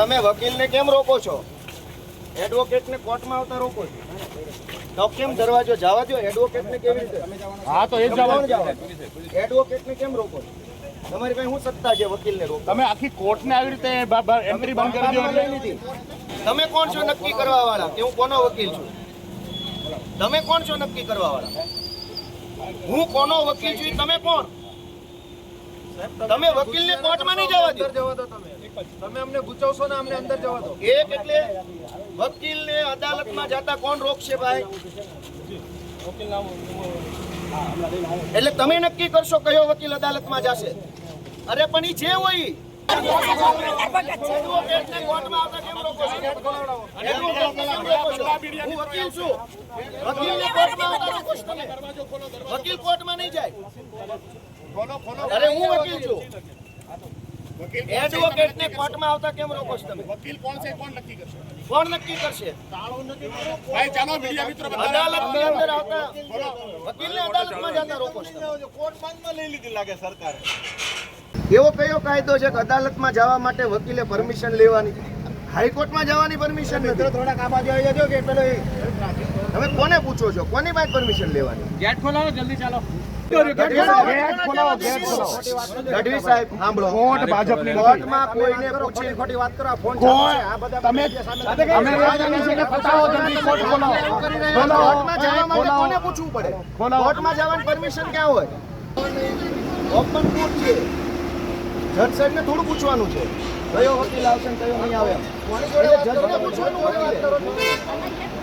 તમે વકીલને કેમ રોકો છો? એડવોકેટને કોર્ટમાં આવતા રોકો છો. તો કેમ દરવાજો જવા દો એડવોકેટને કેવી રીતે? હા તો એ જવાનું. એડવોકેટને કેમ રોકો છો? તમારી પાસે શું સત્તા છે વકીલને રોકો તમે આખી કોર્ટને આવી રીતે એન્ટ્રી બંધ કરી દો લઈ એટલે. લીધી. તમે કોણ છો નક્કી કરવા વાળા કે હું કોનો વકીલ છું? તમે કોણ છો નક્કી કરવા વાળા હું કોનો વકીલ છું? તમે કોણ? તમે વકીલને કોર્ટમાં નહીં જવા દો. જવા દો તમે તમે અમને ગુચવશો ને અમને અંદર જવા દો. એક એટલે વકીલને અદાલતમાં જતા કોણ રોકશે ભાઈ? એટલે તમે નક્કી કરશો કયો વકીલ અદાલતમાં જશે? અરે પણ ઈ જે હોય વકીલ કોર્ટમાં નહીં જાય. અરે હું વકીલ છું. એડવોકેટને કોર્ટમાં આવતા કેમ રોકો છો તમે? વકીલ કોણ છે? કોણ નક્કી કરશે? કોણ નક્કી કરશે? ભાઈ ચાલો મીડિયા મિત્રો બધા અદાલતની અંદર આવતા વકીલને અદાલતમાં જતા રોકો છો કોર્ટ બંધમાં લઈ લીધી લાગે સરકારે. એવો કયો કાયદો છે કે અદાલતમાં જવા માટે વકીલે પરમિશન લેવાની? હાઈકોર્ટમાં જવાની પરમિશન નથી. થોડાક આમાં જોઈ જજો કે પેલો એ તમે કોને પૂછો છો? કોની પાસે પરમિશન લેવાની? ગેટ ખોલાવો જલ્દી ચાલો. ગઢવી સાહેબ, ને પતાવો જલ્દી કોર્ટ ખોલાવો. ખોલાવો. કોર્ટમાં જવા માટે ખોલાવો. કોને પૂછવું પડે? ખોલાવો. પરમિશન ક્યાં હોય? ઓપન કોર્ટ છે. જજ સાહેબને થોડું પૂછવાનું છે. કયો વકીલ આવશે કયો નહીં આવે પૂછવાનું.